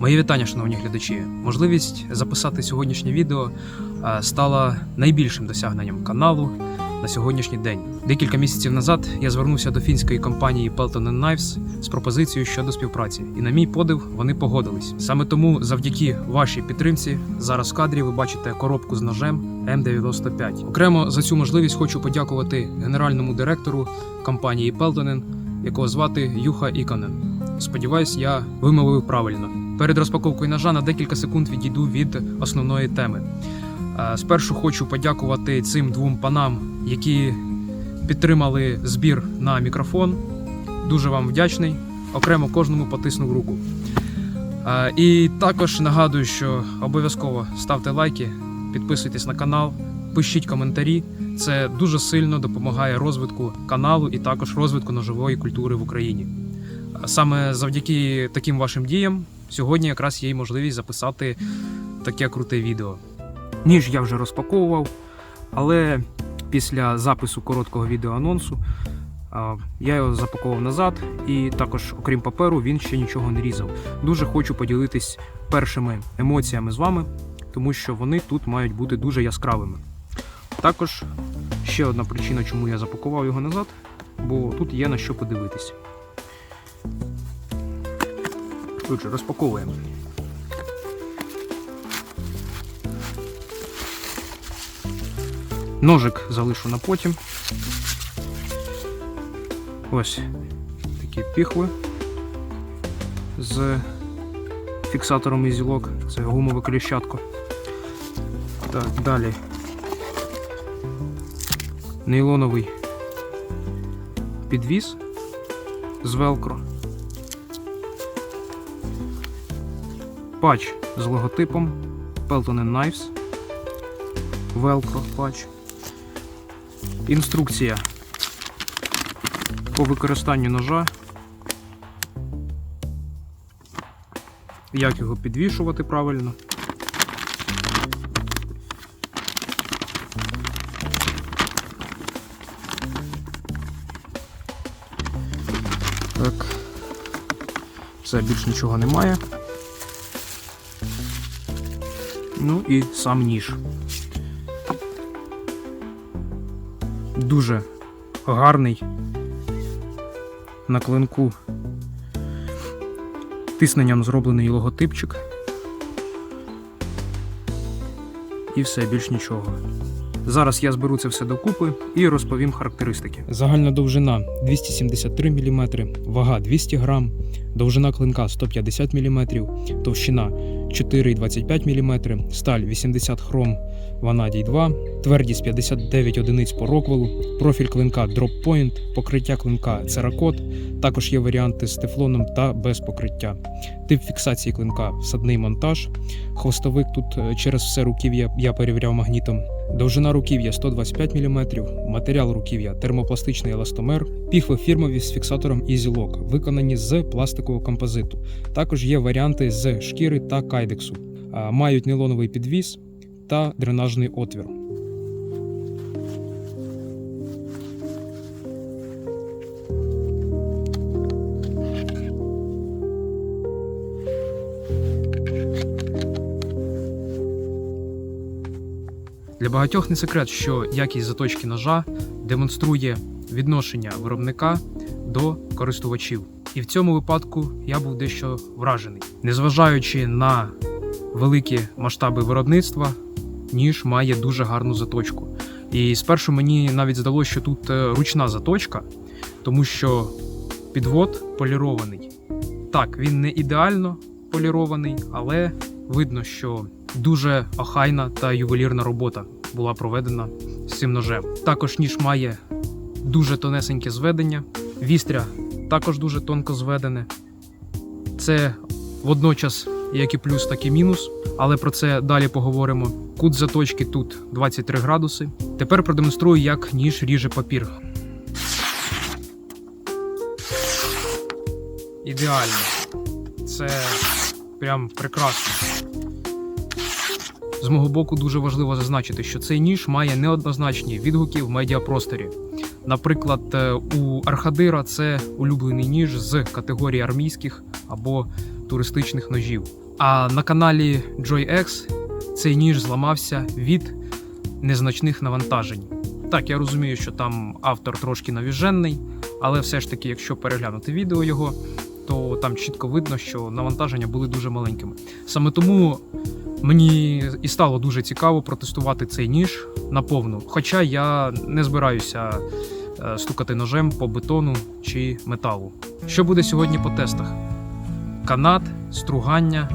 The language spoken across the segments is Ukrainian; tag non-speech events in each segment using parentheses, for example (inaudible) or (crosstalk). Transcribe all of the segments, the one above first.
Мої вітання, шановні глядачі. Можливість записати сьогоднішнє відео е, стала найбільшим досягненням каналу на сьогоднішній день. Декілька місяців назад я звернувся до фінської компанії Pelton Knives з пропозицією щодо співпраці, і на мій подив вони погодились. Саме тому, завдяки вашій підтримці, зараз в кадрі ви бачите коробку з ножем М95. Окремо за цю можливість хочу подякувати генеральному директору компанії Peltonen, якого звати Юха Іконен. Сподіваюсь, я вимовив правильно. Перед розпаковкою ножа на декілька секунд відійду від основної теми. Е, Спершу хочу подякувати цим двом панам, які підтримали збір на мікрофон. Дуже вам вдячний. Окремо кожному потиснув руку. Е, І також нагадую, що обов'язково ставте лайки, підписуйтесь на канал, пишіть коментарі. Це дуже сильно допомагає розвитку каналу і також розвитку ножової культури в Україні. Саме завдяки таким вашим діям сьогодні якраз є й можливість записати таке круте відео. Ніж я вже розпаковував, але після запису короткого відеоанонсу я його запаковував назад, і також, окрім паперу, він ще нічого не різав. Дуже хочу поділитись першими емоціями з вами, тому що вони тут мають бути дуже яскравими. Також ще одна причина, чому я запакував його назад, бо тут є на що подивитись. Отже, розпаковуємо. Ножик залишу на потім. Ось такі піхви з фіксатором і зілок. Це гумове коліщатко. Так, далі. Нейлоновий підвіз з велкро. Патч з логотипом Pelton Knives. Velcro патч. Інструкція по використанню ножа. Як його підвішувати правильно. Так. Все, більш нічого немає. Ну і сам ніж. Дуже гарний на клинку тисненням зроблений логотипчик. І все, більш нічого. Зараз я зберу це все докупи і розповім характеристики. Загальна довжина 273 мм, вага 200 г, довжина клинка 150 мм, товщина 4,25 мм, сталь 80 хром ванадій 2, твердість 59 одиниць по роквелу, профіль клинка Point, покриття клинка Церакот, також є варіанти з тефлоном та без покриття. Тип фіксації клинка всадний монтаж. Хвостовик тут е, через все руків'я я перевіряв магнітом. Довжина руків'я 125 мм, матеріал руків'я термопластичний еластомер, піхви фірмові з фіксатором EasyLock, виконані з пластикового композиту. Також є варіанти з шкіри та кайдексу. Мають нейлоновий підвіз та дренажний отвір. Для багатьох не секрет, що якість заточки ножа демонструє відношення виробника до користувачів. І в цьому випадку я був дещо вражений. Незважаючи на великі масштаби виробництва, ніж має дуже гарну заточку. І спершу мені навіть здалося, що тут е, ручна заточка, тому що підвод полірований. Так, він не ідеально полірований, але видно, що дуже охайна та ювелірна робота була проведена з цим ножем. Також ніж має дуже тонесеньке зведення, вістря також дуже тонко зведене. Це водночас як і плюс, так і мінус, але про це далі поговоримо. Кут заточки тут 23 градуси. Тепер продемонструю, як ніж ріже папір. Ідеально. Це прям прекрасно. З мого боку дуже важливо зазначити, що цей ніж має неоднозначні відгуки в медіапросторі. Наприклад, е, у Архадира це улюблений ніж з категорії армійських або туристичних ножів. А на каналі JoyX цей ніж зламався від незначних навантажень. Так, я розумію, що там автор трошки навіжений, але все ж таки, якщо переглянути відео його, то там чітко видно, що навантаження були дуже маленькими. Саме тому мені і стало дуже цікаво протестувати цей ніж наповну. Хоча я не збираюся е, стукати ножем по бетону чи металу. Що буде сьогодні по тестах? Канат, стругання,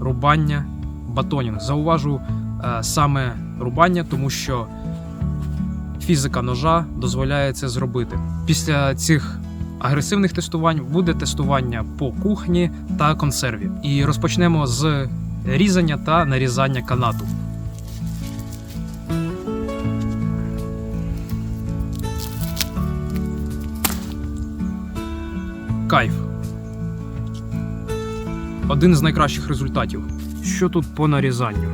рубання, батонінг. Зауважу е, саме рубання, тому що фізика ножа дозволяє це зробити. Після цих агресивних тестувань буде тестування по кухні та консерві. І розпочнемо з різання та нарізання канату. Кайф. Один з найкращих результатів. Що тут по нарізанню?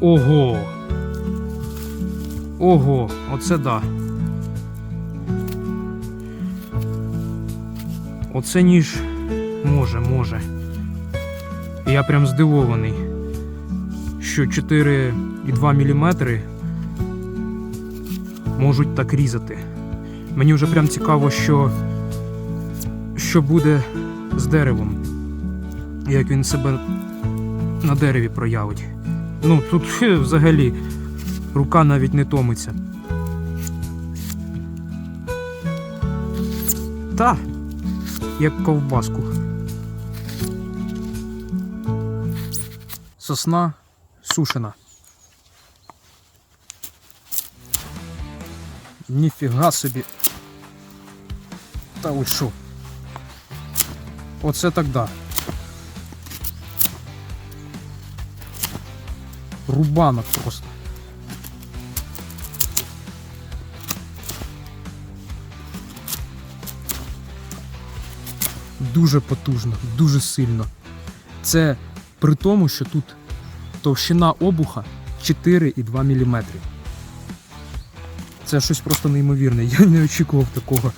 Ого! Ого, оце да. Оце ніж може, може. Я прям здивований, що 4,2 мм можуть так різати. Мені вже прям цікаво, що, що буде з деревом. Як він себе на дереві проявить. Ну, тут (laughs) взагалі рука навіть не томиться. Та, як ковбаску. Сосна сушена. Ніфіга собі. Та що? Оце так да. Рубанок просто. Дуже потужно, дуже сильно. Це при тому, що тут товщина обуха 4,2 мм. Це щось просто неймовірне. Я не очікував такого.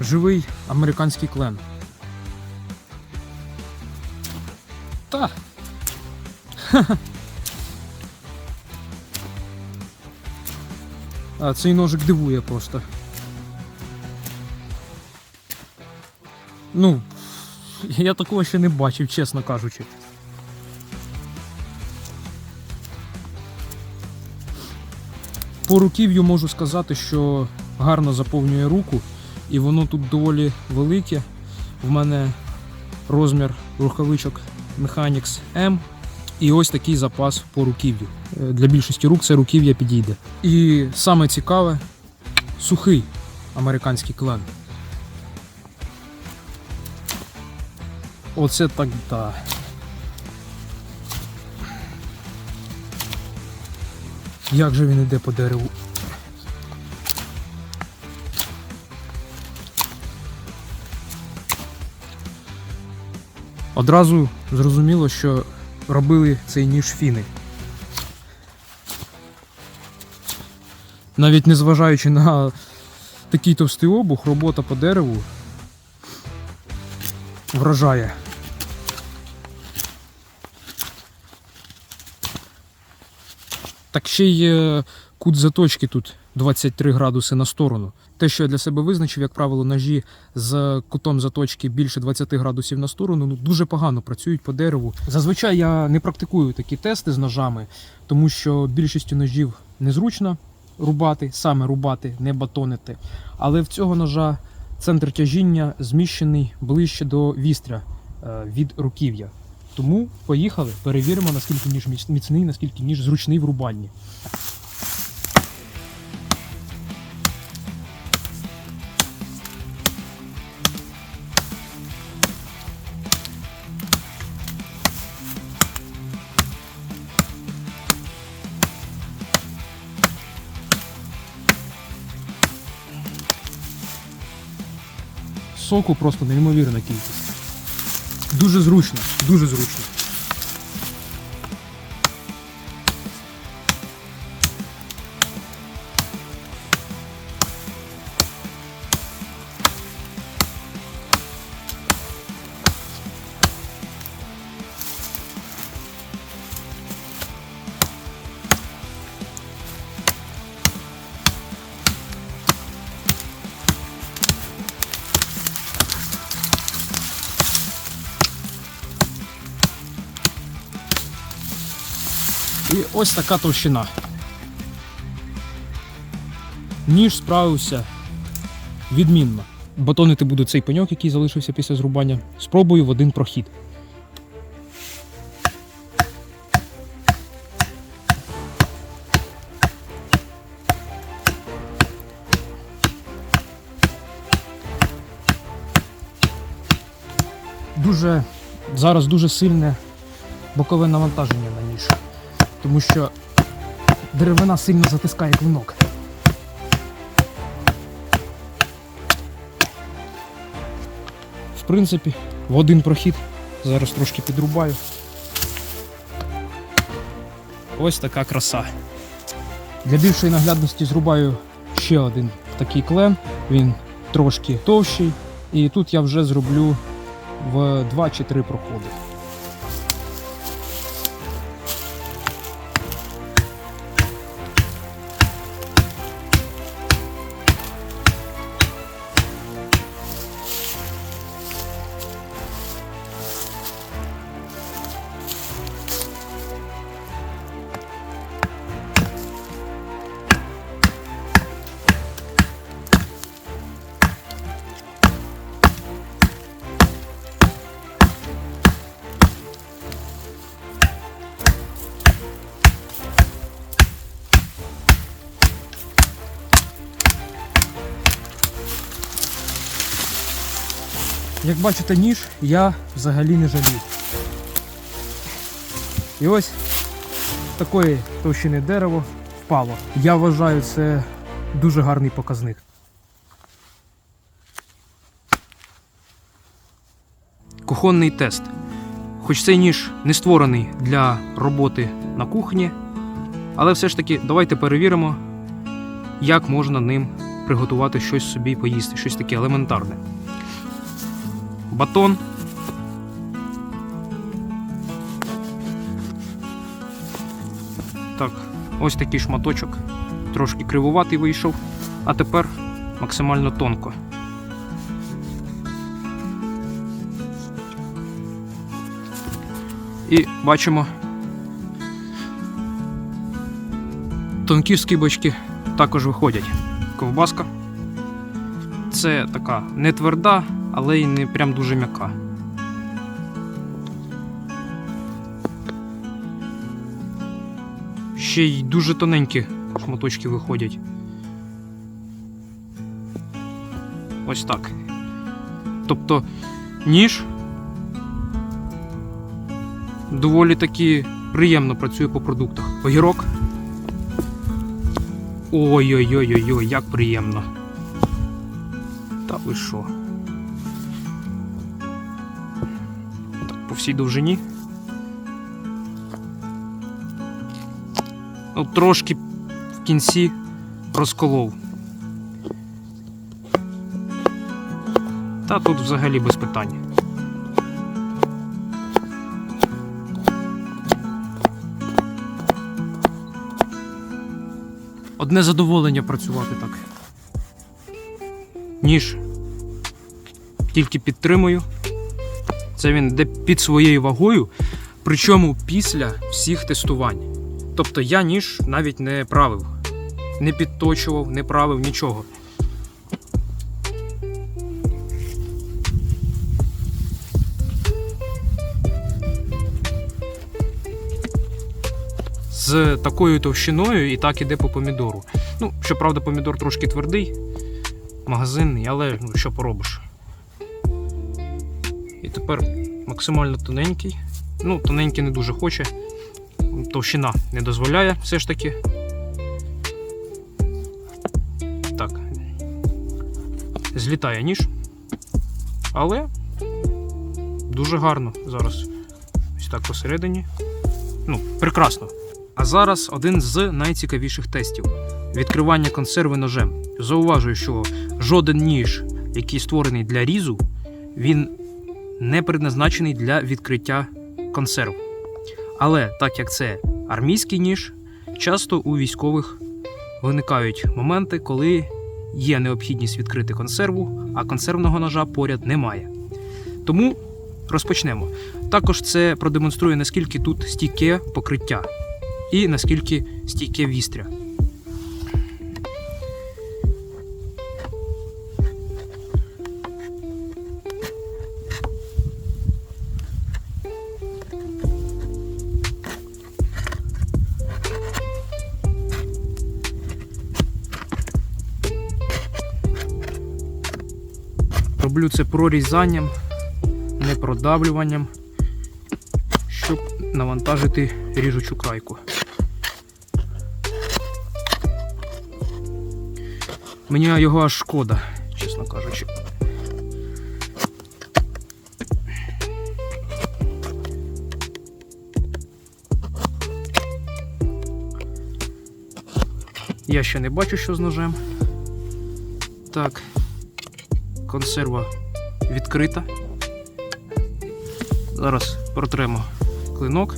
Живий американський клен. Та. (laughs) А цей ножик дивує просто. Ну, я такого ще не бачив, чесно кажучи. По руків'ю можу сказати, що гарно заповнює руку, і воно тут доволі велике. В мене розмір рукавичок Mechanics M. І ось такий запас по руків'ю. Е, Для більшості рук це руків'я підійде. І саме цікаве сухий американський клен. Оце так да. Як же він іде по дереву? Одразу зрозуміло, що робили цей ніж фіни. Навіть незважаючи на такий товстий обух, робота по дереву вражає. Так ще є кут заточки тут 23 градуси на сторону. Те, що я для себе визначив, як правило, ножі з кутом заточки більше 20 градусів на сторону, ну дуже погано працюють по дереву. Зазвичай я не практикую такі тести з ножами, тому що більшістю ножів незручно рубати, саме рубати, не батонити. Але в цього ножа центр тяжіння зміщений ближче до вістря е, від руків'я. Тому поїхали, перевіримо, наскільки ніж міцний, наскільки ніж зручний в рубанні. Соку просто неймовірна кількість. Дуже зручно, дуже зручно. Ось така товщина. Ніж справився відмінно. Батонити буду цей пеньок, який залишився після зрубання. Спробую в один прохід. Дуже зараз дуже сильне бокове навантаження тому що деревина сильно затискає клинок. В принципі, в один прохід. Зараз трошки підрубаю. Ось така краса. Для більшої наглядності зрубаю ще один такий клен. Він трошки товщий. І тут я вже зроблю в 2 чи 3 проходи. Як бачите, ніж я взагалі не жалію. І ось такої товщини дерево впало. Я вважаю, це дуже гарний показник. Кухонний тест. Хоч цей ніж не створений для роботи на кухні, але все ж таки давайте перевіримо, як можна ним приготувати щось собі поїсти, щось таке елементарне батон. Так, ось такий шматочок. Трошки кривуватий вийшов, а тепер максимально тонко. І бачимо тонкі скибочки також виходять. Ковбаска. Це така не тверда, але й не прям дуже м'яка. Ще й дуже тоненькі шматочки виходять. Ось так. Тобто ніж доволі таки приємно працює по продуктах. Огірок. Ой-ой-ой-ой-ой, як приємно. Та ви що? Всій довжині. Ну, трошки в кінці розколов. Та тут взагалі без питань. Одне задоволення працювати так. Ніж тільки підтримую. Це він йде під своєю вагою, причому після всіх тестувань. Тобто я ніж навіть не правив, не підточував, не правив нічого. З такою товщиною і так іде по помідору. Ну, щоправда, помідор трошки твердий, магазинний, але ну, що поробиш. І тепер максимально тоненький. Ну, тоненький не дуже хоче. Товщина не дозволяє все ж таки. Так. Злітає ніж. Але дуже гарно зараз. Ось так посередині. Ну, прекрасно. А зараз один з найцікавіших тестів: відкривання консерви ножем. Зауважую, що жоден ніж, який створений для різу, він не предназначений для відкриття консерв. Але так як це армійський ніж, часто у військових виникають моменти, коли є необхідність відкрити консерву, а консервного ножа поряд немає. Тому розпочнемо. Також це продемонструє, наскільки тут стійке покриття. і наскільки стійке вістря. Це прорізанням, не продавлюванням, щоб навантажити ріжучу крайку. Мені його аж шкода, чесно кажучи. Я ще не бачу, що з ножем. Так, консерва відкрита. Зараз протремо клинок.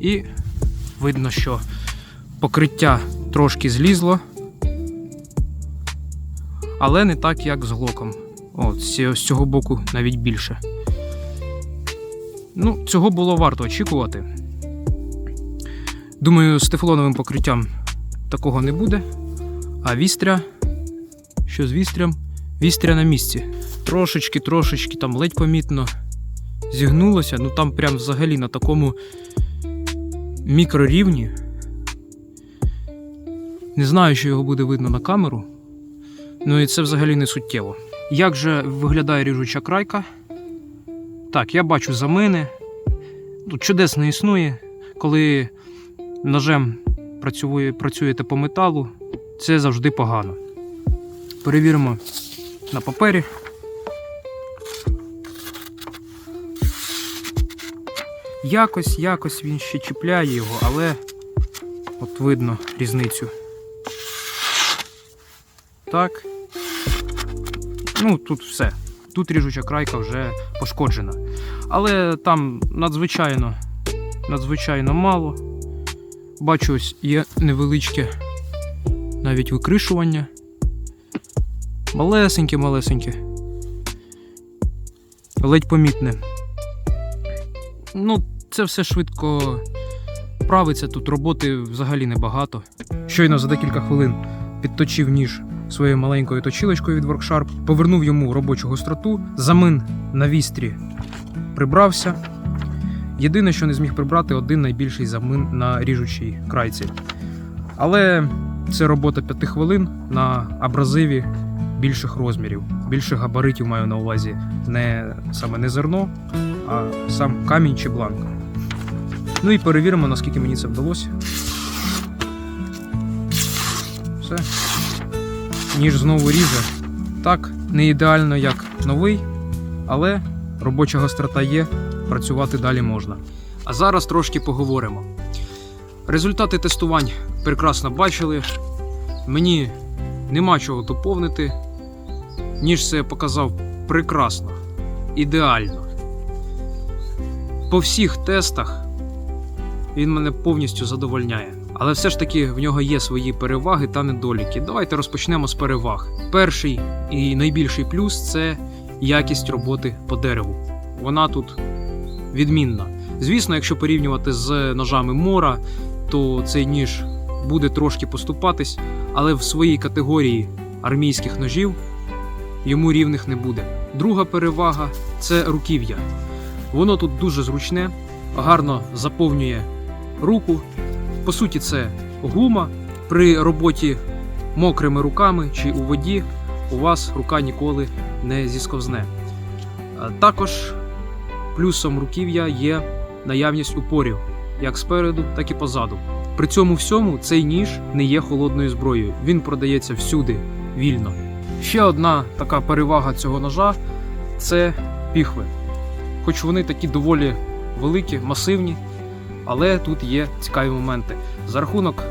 І видно, що покриття трошки злізло, але не так, як з глоком. О, з з цього боку навіть більше. Ну, цього було варто очікувати. Думаю, з тефлоновим покриттям такого не буде. А вістря. Що з вістрям? Вістря на місці. Трошечки, трошечки там ледь помітно зігнулося. Ну там прям взагалі на такому мікрорівні. Не знаю, що його буде видно на камеру. Ну і це взагалі не суттєво. Як же виглядає ріжуча крайка? Так, я бачу замини. Тут чудес не існує, коли ножем працює, працюєте по металу, це завжди погано. Перевіримо на папері. Якось, якось він ще чіпляє його, але от видно різницю. Так. Ну, тут все. Тут ріжуча крайка вже пошкоджена. Але там надзвичайно, надзвичайно мало. Бачу, ось є невеличке навіть викришування. Малесеньке, малесеньке. Ледь помітне. Ну, це все швидко правиться, тут роботи взагалі небагато. Щойно за декілька хвилин підточив ніж своєю маленькою точилочкою від Worksharp, повернув йому робочу гостроту, замин на вістрі прибрався. Єдине, що не зміг прибрати, один найбільший замин на ріжучій крайці. Але це робота 5 хвилин на абразиві більших розмірів, більших габаритів маю на увазі не саме не зерно, а сам камінь чи бланк. Ну і перевіримо, наскільки мені це вдалося. Все. Ніж знову ріже. Так, не ідеально як новий, але робоча гострота є, працювати далі можна. А зараз трошки поговоримо. Результати тестувань прекрасно бачили. Мені нема чого доповнити. Ніж це показав прекрасно, ідеально. По всіх тестах він мене повністю задовольняє. Але все ж таки в нього є свої переваги та недоліки. Давайте розпочнемо з переваг. Перший і найбільший плюс це якість роботи по дереву. Вона тут відмінна. Звісно, якщо порівнювати з ножами мора, то цей ніж буде трошки поступатись, але в своїй категорії армійських ножів йому рівних не буде. Друга перевага це руків'я. Воно тут дуже зручне, гарно заповнює руку. По суті, це гума. При роботі мокрими руками чи у воді у вас рука ніколи не зісковзне. Також плюсом руків'я є наявність упорів як спереду, так і позаду. При цьому всьому цей ніж не є холодною зброєю. Він продається всюди вільно. Ще одна така перевага цього ножа це піхви. Хоч вони такі доволі великі, масивні, але тут є цікаві моменти. За рахунок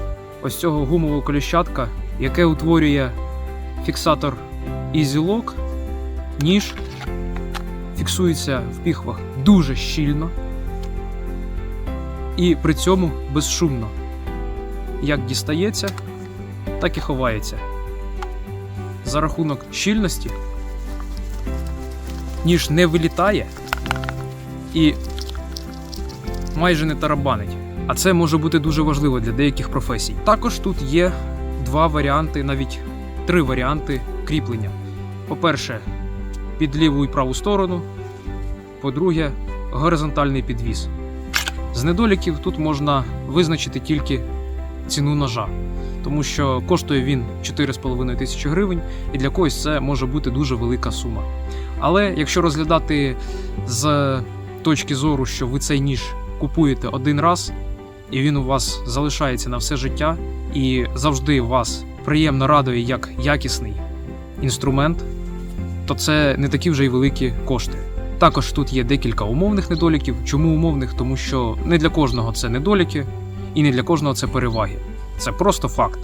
ось цього гумового коліщатка, яке утворює фіксатор Easy Lock, ніж фіксується в піхвах дуже щільно і при цьому безшумно. Як дістається, так і ховається. За рахунок щільності ніж не вилітає і майже не тарабанить. А це може бути дуже важливо для деяких професій. Також тут є два варіанти, навіть три варіанти кріплення. По-перше, під ліву і праву сторону. По-друге, горизонтальний підвіс. З недоліків тут можна визначити тільки ціну ножа, тому що коштує він 4,5 тисячі гривень, і для когось це може бути дуже велика сума. Але якщо розглядати з точки зору, що ви цей ніж купуєте один раз, і він у вас залишається на все життя, і завжди вас приємно радує як якісний інструмент, то це не такі вже й великі кошти. Також тут є декілька умовних недоліків. Чому умовних? Тому що не для кожного це недоліки, і не для кожного це переваги. Це просто факт.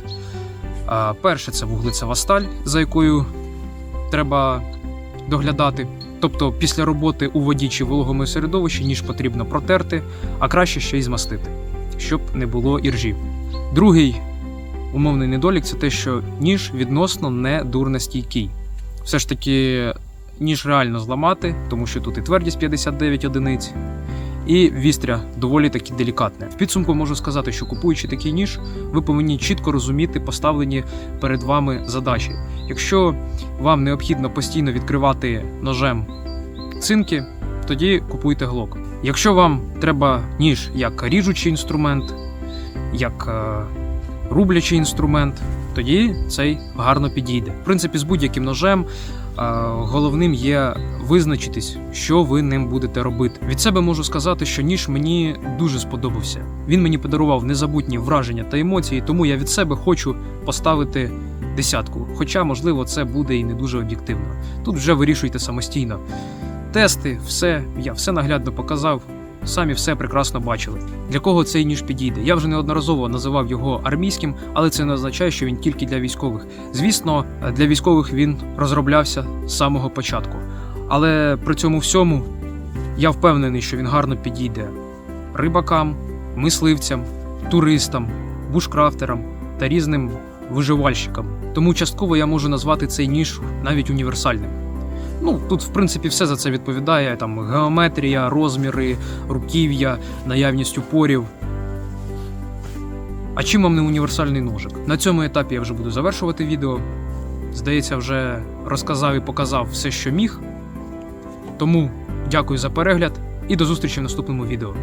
Перше, це вуглецева сталь, за якою треба доглядати. Тобто після роботи у воді чи вологому середовищі ніж потрібно протерти, а краще ще й змастити, щоб не було іржів. Другий умовний недолік це те, що ніж відносно не дурностійкий. Все ж таки, ніж реально зламати, тому що тут і твердість 59 одиниць, і вістря доволі таки делікатне. В підсумку можу сказати, що купуючи такий ніж, ви повинні чітко розуміти поставлені перед вами задачі. Якщо вам необхідно постійно відкривати ножем цинки, тоді купуйте глок. Якщо вам треба ніж як ріжучий інструмент, як е, рублячий інструмент, тоді цей гарно підійде. В принципі, з будь-яким ножем головним є визначитись, що ви ним будете робити. Від себе можу сказати, що ніж мені дуже сподобався. Він мені подарував незабутні враження та емоції, тому я від себе хочу поставити десятку. Хоча, можливо, це буде і не дуже об'єктивно. Тут вже вирішуйте самостійно. Тести, все, я все наглядно показав. Самі все прекрасно бачили. Для кого цей ніж підійде? Я вже неодноразово називав його армійським, але це не означає, що він тільки для військових. Звісно, для військових він розроблявся з самого початку. Але при цьому всьому я впевнений, що він гарно підійде рибакам, мисливцям, туристам, бушкрафтерам та різним виживальщикам. Тому частково я можу назвати цей ніж навіть універсальним. Ну, тут, в принципі, все за це відповідає: там геометрія, розміри, руків'я, наявність упорів. А чим вам не універсальний ножик? На цьому етапі я вже буду завершувати відео. Здається, вже розказав і показав все, що міг. Тому дякую за перегляд і до зустрічі в наступному відео.